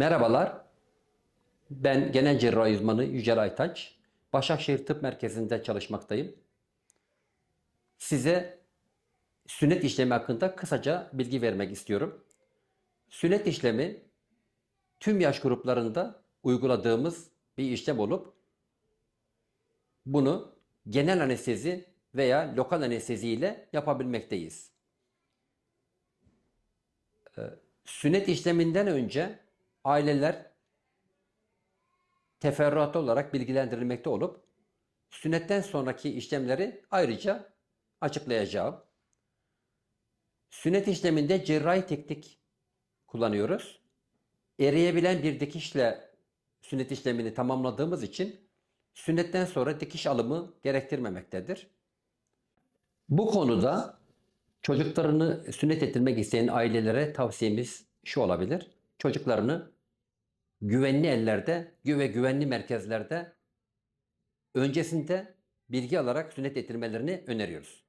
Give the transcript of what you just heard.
Merhabalar. Ben genel cerrahi uzmanı Yücel Aytaç. Başakşehir Tıp Merkezi'nde çalışmaktayım. Size sünnet işlemi hakkında kısaca bilgi vermek istiyorum. Sünnet işlemi tüm yaş gruplarında uyguladığımız bir işlem olup bunu genel anestezi veya lokal anestezi ile yapabilmekteyiz. Sünnet işleminden önce aileler teferruatlı olarak bilgilendirilmekte olup sünnetten sonraki işlemleri ayrıca açıklayacağım. Sünnet işleminde cerrahi teknik kullanıyoruz. Eriyebilen bir dikişle sünnet işlemini tamamladığımız için sünnetten sonra dikiş alımı gerektirmemektedir. Bu konuda çocuklarını sünnet ettirmek isteyen ailelere tavsiyemiz şu olabilir. Çocuklarını güvenli ellerde ve güvenli merkezlerde öncesinde bilgi alarak sünnet ettirmelerini öneriyoruz.